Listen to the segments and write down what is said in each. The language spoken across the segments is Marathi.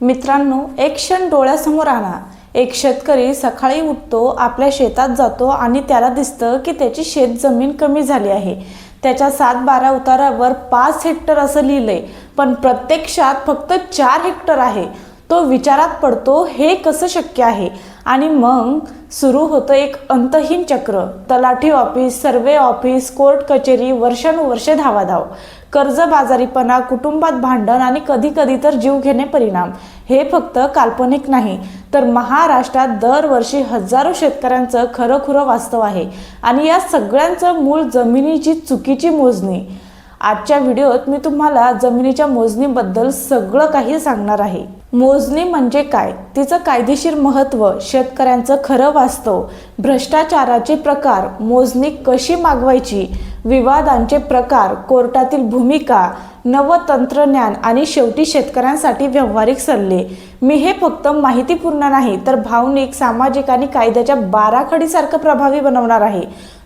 मित्रांनो एक क्षण डोळ्यासमोर आणा. एक शेतकरी सकाळी उठतो आपल्या शेतात जातो आणि त्याला दिसतं की त्याची शेत जमीन कमी झाली आहे. त्याच्या सात बारा उतारावर पाच हेक्टर असं लिहिलंय पण प्रत्यक्षात फक्त चार हेक्टर आहे. तो विचारात पडतो हे कसं शक्य आहे? आणि मग सुरू होतं एक अंतहीन चक्र. तलाठी ऑफिस सर्वे ऑफिस कोर्ट कचेरी वर्षानुवर्षे धावाधाव. कर्जबाजारीपणा कुटुंबात भांडण आणि कधी कधी तर जीव घेणे परिणाम. हे फक्त काल्पनिक नाही तर महाराष्ट्रात दरवर्षी हजारो शेतकऱ्यांचं खरंखुरं वास्तव आहे. आणि या सगळ्यांचं मूळ जमिनीची चुकीची मोजणी. आजच्या व्हिडिओत मी तुम्हाला जमिनीच्या मोजणीबद्दल सगळं काही सांगणार आहे. मोजणी म्हणजे काय? तिचं कायदेशीर महत्त्व शेतकऱ्यांचं खरं वास्तव भ्रष्टाचाराचे प्रकार मोजणी कशी मागवायची विवादांचे प्रकार कोर्टातील भूमिका नवतंत्रज्ञान आणि शेवटी शेतकऱ्यांसाठी व्यावहारिक सल्ले. मी हे फक्त माहितीपूर्ण नाही तर भावनिक सामाजिक आणि कायद्याच्या बाराखडीसारखं प्रभावी बनवणार आहे.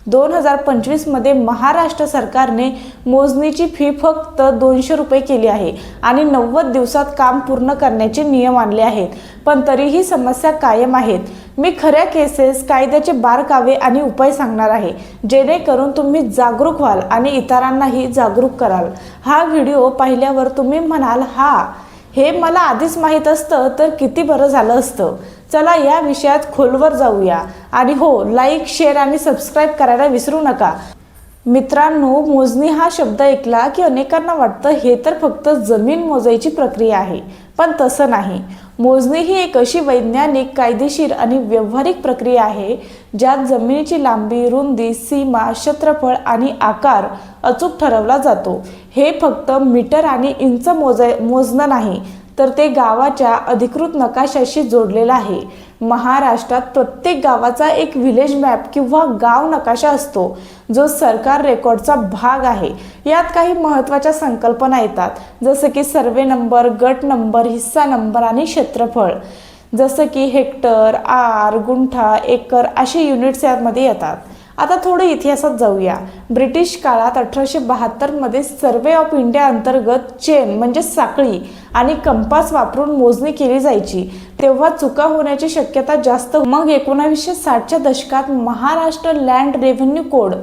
दोन हजार पंचवीसमध्ये महाराष्ट्र सरकारने मोजणीची फी फक्त दोनशे रुपये केली आहे आणि नव्वद दिवसात काम पूर्ण करण्याचे नियम आणले आहेत. पण तरीही समस्या कायम आहेत. मी खऱ्या केसेस कायद्याचे बारकावे आणि उपाय सांगणार आहे. जेणेकरून तुम्ही जागरूक व्हाल आणि इतरांनाही जागरूक कराल. हा व्हिडिओ पाहिल्यावर तुम्ही म्हणाल हा हे मला आधीच माहीत असतं तर किती बरं झालं असतं. चला या विषयात खोलवर जाऊया. आणि हो लाईक शेअर आणि सबस्क्राईब करायला विसरू नका. मित्रांनो मोजणी हा शब्द ऐकला की अनेकांना वाटतं हे तर फक्त जमीन मोजायची प्रक्रिया आहे पण तसं नाही. मोजणी ही एक अशी वैज्ञानिक कायदेशीर आणि व्यवहारिक प्रक्रिया आहे ज्यात जमिनीची लांबी रुंदी सीमा क्षेत्रफळ आणि आकार अचूक ठरवला जातो. हे फक्त मीटर आणि इंच मोजाय मोजणं नाही तर ते गावाच्या अधिकृत नकाशाशी जोडलेलं आहे. महाराष्ट्रात प्रत्येक गावाचा एक व्हिलेज मॅप किंवा गाव नकाशा असतो जो सरकार रेकॉर्डचा भाग आहे. यात काही महत्त्वाच्या संकल्पना येतात. जसं की सर्वे नंबर गट नंबर हिस्सा नंबर आणि क्षेत्रफळ. जसं की हेक्टर आर गुंठा एकर असे युनिट्स यामध्ये येतात. आता थोडं इतिहासात जाऊया. ब्रिटिश काळात अठराशे बहात्तरमध्ये सर्वे ऑफ इंडिया अंतर्गत चेन म्हणजे साखळी आणि कंपास वापरून मोजणी केली जायची. तेव्हा चुका होण्याची शक्यता जास्त. मग एकोणावीसशे साठच्या दशकात महाराष्ट्र लँड रेव्हेन्यू कोड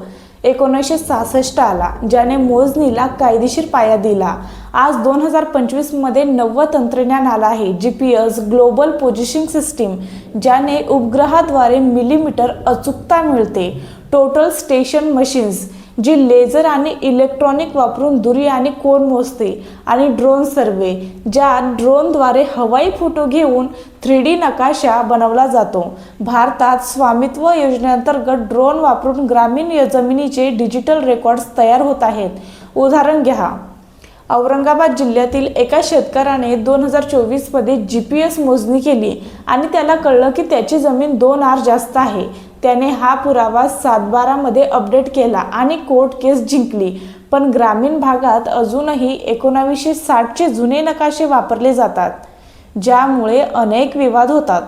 एकोणीसशे सहासष्ट आला ज्याने मोजणीला कायदेशीर पाया दिला. आज दोन हजार पंचवीसमध्ये नवं तंत्रज्ञान आलं आहे G P S global positioning system ज्याने उपग्रहाद्वारे मिलीमीटर अचूकता मिळते. टोटल स्टेशन मशीन्स जी लेझर आणि इलेक्ट्रॉनिक वापरून दुरी आणि कोण मोजते आणि ड्रोन सर्वे ज्यात ड्रोनद्वारे हवाई फोटो घेऊन थ्री डी नकाशा बनवला जातो. भारतात स्वामित्व योजनेअंतर्गत ड्रोन वापरून ग्रामीण जमिनीचे डिजिटल रेकॉर्ड्स तयार होत आहेत. उदाहरण घ्या. औरंगाबाद जिल्ह्यातील एका शेतकऱ्याने दोन हजार चोवीसमध्ये जी पी एस मोजणी केली आणि त्याला कळलं की त्याची जमीन दोन आर जास्त आहे. त्याने हा पुरावा सातबारामध्ये अपडेट केला आणि कोर्ट केस जिंकली. पण ग्रामीण भागात अजूनही एकोणावीसशे साठचे जुने नकाशे वापरले जातात ज्यामुळे अनेक विवाद होतात.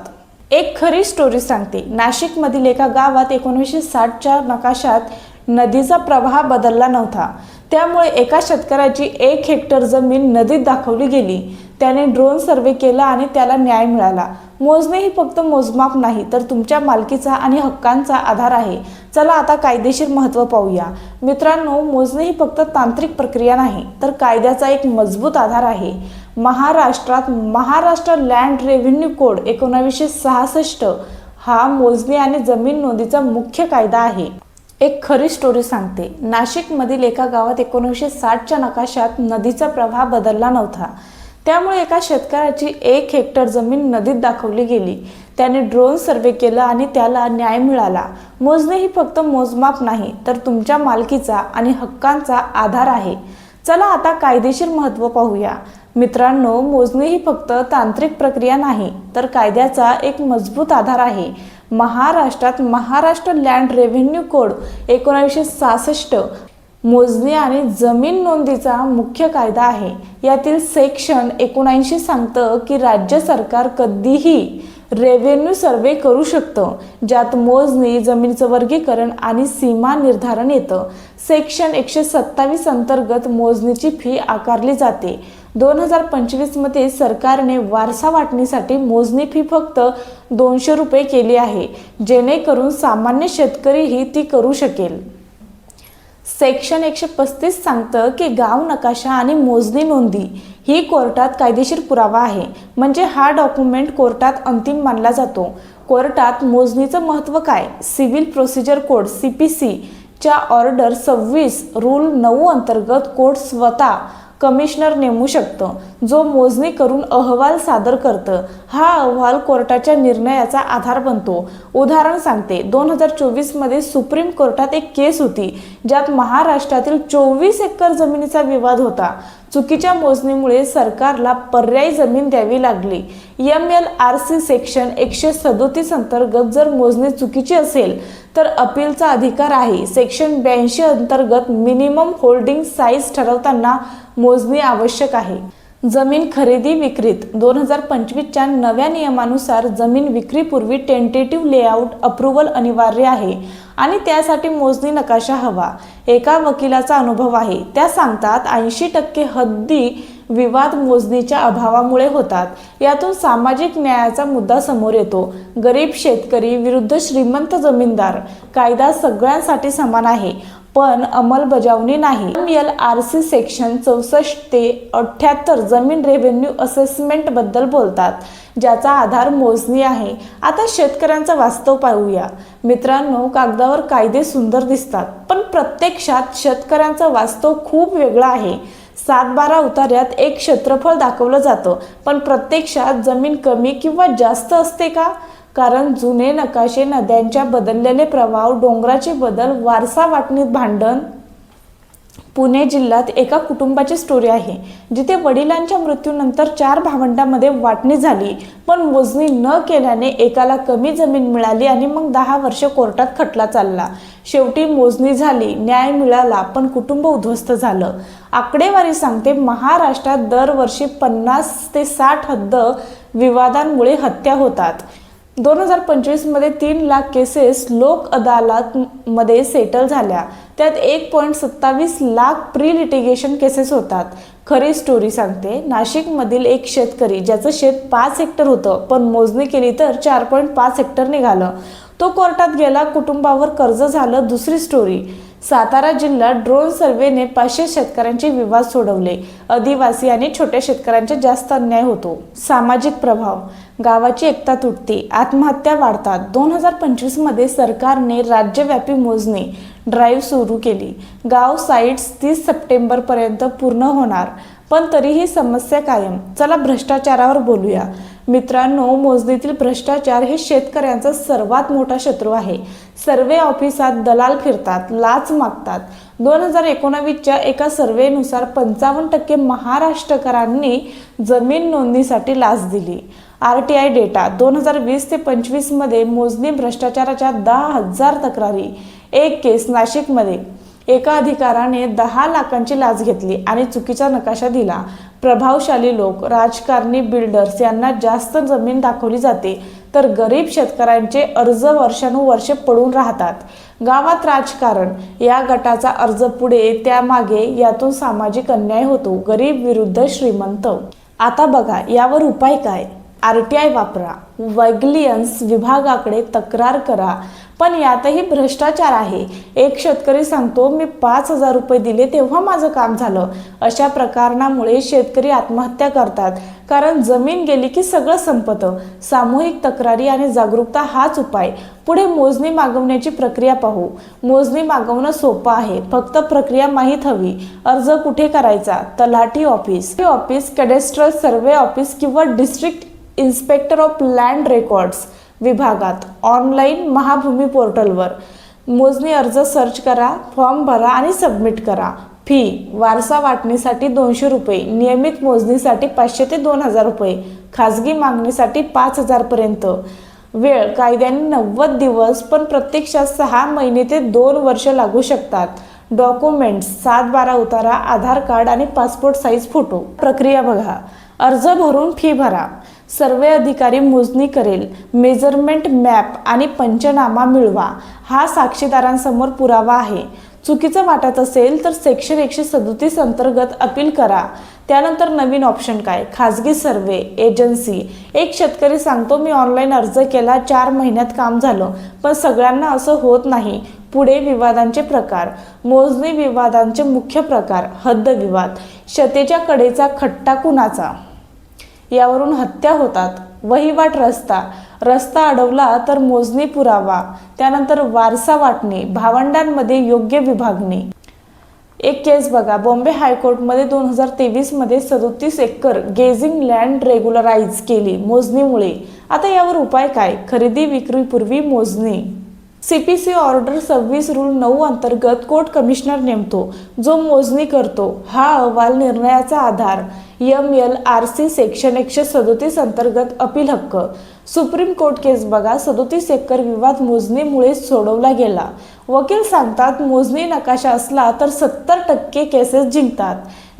एक खरी स्टोरी सांगते. नाशिकमधील एका गावात एकोणीसशे साठच्या नकाशात नदीचा प्रवाह बदलला नव्हता. त्यामुळे एका शेतकऱ्याची एक हेक्टर जमीन नदीत दाखवली गेली. त्याने ड्रोन सर्वे केला आणि त्याला न्याय मिळाला. मोजणे ही फक्त मोजमाप नाही तर तुमच्या मालकीचा आणि हक्कांचा आधार आहे. चला आता कायदेशीर महत्त्व पाहूया. मित्रांनो मोजणे ही फक्त तांत्रिक प्रक्रिया नाही तर कायद्याचा एक मजबूत आधार आहे. महाराष्ट्रात महाराष्ट्र लँड रेव्हेन्यू कोड एकोणावीसशे सहासष्ट हा मोजणी आणि जमीन नोंदीचा मुख्य कायदा आहे. एक खरी स्टोरी सांगते. नाशिकमधील एका गावात एकोणीसशे साठच्या नकाशात नदीचा प्रवाह बदलला नव्हता. त्यामुळे एका शेतकऱ्याची एक हेक्टर जमीन नदीत दाखवली गेली. त्याने ड्रोन सर्वे केला आणि त्याला न्याय मिळाला. मोजणे ही फक्त मोजमाप नाही तर तुमच्या मालकीचा आणि हक्कांचा आधार आहे. चला आता कायदेशीर महत्त्व पाहूया. मित्रांनो मोजणे ही फक्त तांत्रिक प्रक्रिया नाही तर कायद्याचा एक मजबूत आधार आहे. महाराष्ट्रात महाराष्ट्र लँड रेव्हेन्यू कोड एकोणीसशे सहासष्ट मोजणी आणि जमीन नोंदीचा मुख्य कायदा आहे. यातील सेक्शन एकोणऐंशी सांगतं की राज्य सरकार कधीही रेव्हेन्यू सर्वे करू शकतं. ज्यात मोजणी जमिनीचं वर्गीकरण आणि सीमा निर्धारण येतं. सेक्शन एकशे सत्तावीस अंतर्गत मोजणीची फी आकारली जाते. दोन हजार पंचवीसमध्ये सरकारने वारसा वाटणीसाठी मोजणी फी फक्त दोनशे रुपये केली आहे जेणेकरून सामान्य शेतकरीही ती करू शकेल. सेक्शन एकशे पस्तीस सांगतं की गाव नकाशा आणि मोजणी नोंदी ही कोर्टात कायदेशीर पुरावा आहे. म्हणजे हा डॉक्युमेंट कोर्टात अंतिम मानला जातो. कोर्टात मोजणीचं महत्त्व काय? Civil procedure code C P C च्या ऑर्डर सव्वीस रूल नऊ अंतर्गत कोर्ट स्वतः कमिशनर नेमू शकतं जो मोजणी करून अहवाल सादर करतं. हा अहवाल कोर्टाच्या निर्णयाचा आधार बनतो. उदाहरण सांगते दोन हजार चोवीसमध्ये सुप्रीम कोर्टात एक केस होती ज्यात महाराष्ट्रातील चोवीस एकर जमिनीचा विवाद होता. चुकीच्या मोजणीमुळे सरकारला पर्यायी जमीन द्यावी लागली. M L R C section एकशे सदोतीस अंतर्गत जर मोजणी चुकीची असेल तर अपीलचा अधिकार आहे. सेक्शन ब्याऐंशी अंतर्गत मिनिमम होल्डिंग साईज ठरवताना मोजणी आवश्यक आहे. जमीन खरेदी विक्रीत दोन हजार पंचवीसच्या नव्या नियमानुसार जमीन विक्रीपूर्वी टेंटेटिव्ह लेआउट अप्रुव्हल अनिवार्य आहे आणि त्यासाठी मोजणी नकाशा हवा. एका वकिलाचा अनुभव आहे. त्या सांगतात ऐंशी टक्के हद्दी विवाद मोजणीच्या अभावामुळे होतात. यातून सामाजिक न्यायाचा मुद्दा समोर येतो. गरीब शेतकरी विरुद्ध श्रीमंत जमीनदार कायदा सगळ्यांसाठी समान आहे. पण अंमलबजावणी नाही. M L R C section चौसष्ट ते अठ्ठ्याहत्तर जमीन रेव्हेन्यू असेसमेंटबद्दल बोलतात ज्याचा आधार मोजणी आहे. आता शेतकऱ्यांचं वास्तव पाहूया. मित्रांनो कागदावर कायदे सुंदर दिसतात पण प्रत्यक्षात शेतकऱ्यांचा वास्तव खूप वेगळा आहे. सात बारा उतार्यात एक क्षेत्रफळ दाखवलं जातं पण प्रत्यक्षात जमीन कमी किंवा जास्त असते का? कारण जुने नकाशे नद्यांच्या बदललेले प्रवाह डोंगराचे बदल वारसा वाटणीत भांडण. पुणे जिल्ह्यात एका कुटुंबाची स्टोरी आहे जिथे वडिलांच्या मृत्यूनंतर चार भावंडांमध्ये वाटणी झाली. पण मोजणी न केल्याने एकाला कमी जमीन मिळाली आणि मग दहा वर्ष कोर्टात खटला चालला. शेवटी मोजणी झाली न्याय मिळाला पण कुटुंब उद्ध्वस्त झालं. आकडेवारी सांगते महाराष्ट्रात दरवर्षी पन्नास ते साठ हद्द विवादांमुळे हत्या होतात. दोन हजार पंचवीसमध्ये तीन लाख केसेस लोक अदालतमध्ये सेटल झाल्या. त्यात एक पॉईंट सत्तावीस लाख प्री लिटिगेशन केसेस होतात. खरी स्टोरी सांगते नाशिकमधील एक शेतकरी ज्याचं शेत पाच हेक्टर होतं पण मोजणी केली तर चार पॉईंट पाच हेक्टर निघालं. तो कोर्टात गेला कुटुंबावर कर्ज झालं दुसरी स्टोरी सातारा जिल्हा ड्रोन सर्वेने पाचशे शेतकऱ्यांचे विवाद सोडवले. आदिवासी आणि छोट्या शेतकऱ्यांचा जास्त अन्याय होतो. सामाजिक प्रभाव. गावाची एकता तुटते. आत्महत्या वाढतात. दोन हजार पंचवीसमध्ये सरकारने राज्यव्यापी मोजणी ड्राईव्ह सुरू केली. गाव साईट्स तीस सप्टेंबरपर्यंत पूर्ण होणार. पण तरीही समस्या कायम. चला भ्रष्टाचारावर बोलूया. मित्रांनो मोजणीतील भ्रष्टाचार हे शेतकऱ्यांचा सर्वात मोठा शत्रू आहे. सर्वे ऑफिसात दलाल फिरतात लाच मागतात. दोन हजार एकोणावीसच्या एका सर्वेनुसार पंचावन्न टक्के महाराष्ट्रकरांनी जमीन नोंदणीसाठी लाच दिली. आर टी आय डेटा दोन हजार वीस ते पंचवीसमध्ये मोजणी भ्रष्टाचाराच्या दहा हजार तक्रारी. एक केस नाशिकमध्ये. एका अधिकाराने दहा लाखांची लाच घेतली आणि चुकीचा नकाशा दिला. प्रभावशाली लोक राजकारणी बिल्डर्स यांना जास्त जमीन दाखवली जाते तर गरीब शेतकऱ्यांचे अर्ज वर्षानुवर्षे पडून राहतात. गावात राजकारण या गटाचा अर्ज पुढे त्यामागे यातून सामाजिक अन्याय होतो गरीब विरुद्ध श्रीमंत. आता बघा यावर उपाय काय? आर टी आय वापरा. वैग्लियन्स विभागाकडे तक्रार करा. पण यातही भ्रष्टाचार आहे. एक शेतकरी सांगतो मी पाच हजार रुपये दिले तेव्हा माझं काम झालं. अशा प्रकरणामुळे शेतकरी आत्महत्या करतात. कारण जमीन गेली की सगळं संपतं. सामूहिक तक्रारी आणि जागरूकता हाच उपाय. पुढे मोजणी मागवण्याची प्रक्रिया पाहू. मोजणी मागवणं सोपं आहे. फक्त प्रक्रिया माहीत हवी. अर्ज कुठे करायचा? तलाठी office. Office cadastral survey office किंवा district inspector of land records. विभागात ऑनलाईन महाभूमी पोर्टलवर. मोजणी अर्ज सर्च करा फॉर्म भरा आणि सबमिट करा. फी वारसा वाटणीसाठी दोनशे रुपये नियमित मोजणीसाठी पाचशे ते दोन हजार रुपये खाजगी मागणीसाठी पाच हजारपर्यंत वेळ कायद्याने नव्वद दिवस पण प्रत्यक्षात सहा महिने ते दोन वर्ष लागू शकतात. डॉक्युमेंट्स सात बारा उतारा आधार कार्ड आणि पासपोर्ट साईज फोटो प्रक्रिया बघा. अर्ज भरून फी भरा. सर्वे अधिकारी मोजणी करेल. मेजरमेंट मॅप आणि पंचनामा मिळवा. हा साक्षीदारांसमोर पुरावा आहे. चुकीचं वाटत असेल तर सेक्शन एकशे सदोतीस अंतर्गत अपील करा. त्यानंतर नवीन ऑप्शन काय? खाजगी सर्वे एजन्सी. एक शेतकरी सांगतो मी ऑनलाईन अर्ज केला चार महिन्यात काम झालं पण सगळ्यांना असं होत नाही. पुढे विवादांचे प्रकार. मोजणी विवादांचे मुख्य प्रकार. हद्द विवाद. शतेच्या कडेचा खट्टा कुणाचा? यावरून हत्या होतात. वहिवाट रस्ता. रस्ता अडवला तर मोजणी पुरावा. त्यानंतर वारसा वाटणे. भावंडांमध्ये योग्य विभागणे. एक केस बघा. बॉम्बे हायकोर्टमध्ये दोन हजार तेवीसमध्ये सदोतीस एकर गेझिंग लँड रेग्युलराईज केली मोजणीमुळे. आता यावर उपाय काय? खरेदी विक्रीपूर्वी मोजणी. सीपीसी ऑर्डर सव्वीस रूल नऊ अंतर्गत कोर्ट कमिशनर नेमतो. जो मोजणी करतो. हा अहवाल निर्णयाचा आधार. M L R C section एकशे सदोतीस अंतर्गत अपील हक्क. सुप्रीम कोर्ट केस बघा सदोतीस एकर विवाद मोजणीमुळे सोडवला गेला. वकील सांगतात मोजणी नकाशा असला तर सत्तर टक्के केसेस जिंकतात.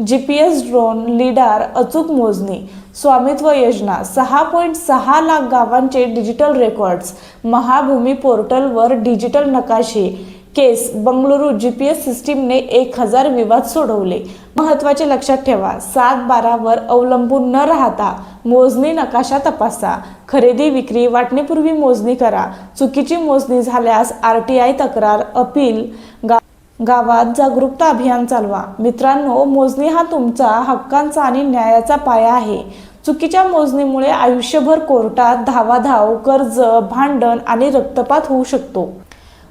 G P S drone lidar अचूक मोजणी. स्वामित्व योजना सहा पॉईंट सहा लाख गावांचे डिजिटल रेकॉर्ड्स. महाभूमी पोर्टलवर डिजिटल नकाशे. Case Bengaluru G P S सिस्टीमने एक हजार विवाद सोडवले. महत्त्वाचे लक्षात ठेवा सात बारावर अवलंबून न राहता मोजणी नकाशा तपासा. खरेदी विक्री वाटणीपूर्वी मोजणी करा. चुकीची मोजणी झाल्यास आर टी आय तक्रार अपील. गा गावात जागरूकता अभियान चालवा. मित्रांनो मोजणी हा तुमचा हक्कांचा आणि न्यायाचा पाया आहे. चुकीच्या मोजणीमुळे आयुष्यभर कोर्टात धावाधाव कर्ज भांडण आणि रक्तपात होऊ शकतो.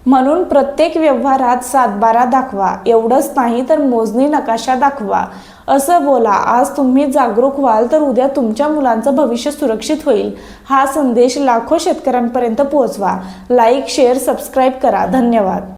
म्हणून प्रत्येक व्यवहारात सातबारा दाखवा. एवढंच नाही तर मोजणी नकाशा दाखवा. असं बोला आज तुम्ही जागरूक व्हाल तर उद्या तुमच्या मुलांचं भविष्य सुरक्षित होईल. हा संदेश लाखो शेतकऱ्यांपर्यंत पोहोचवा. लाईक शेअर सबस्क्राईब करा. धन्यवाद.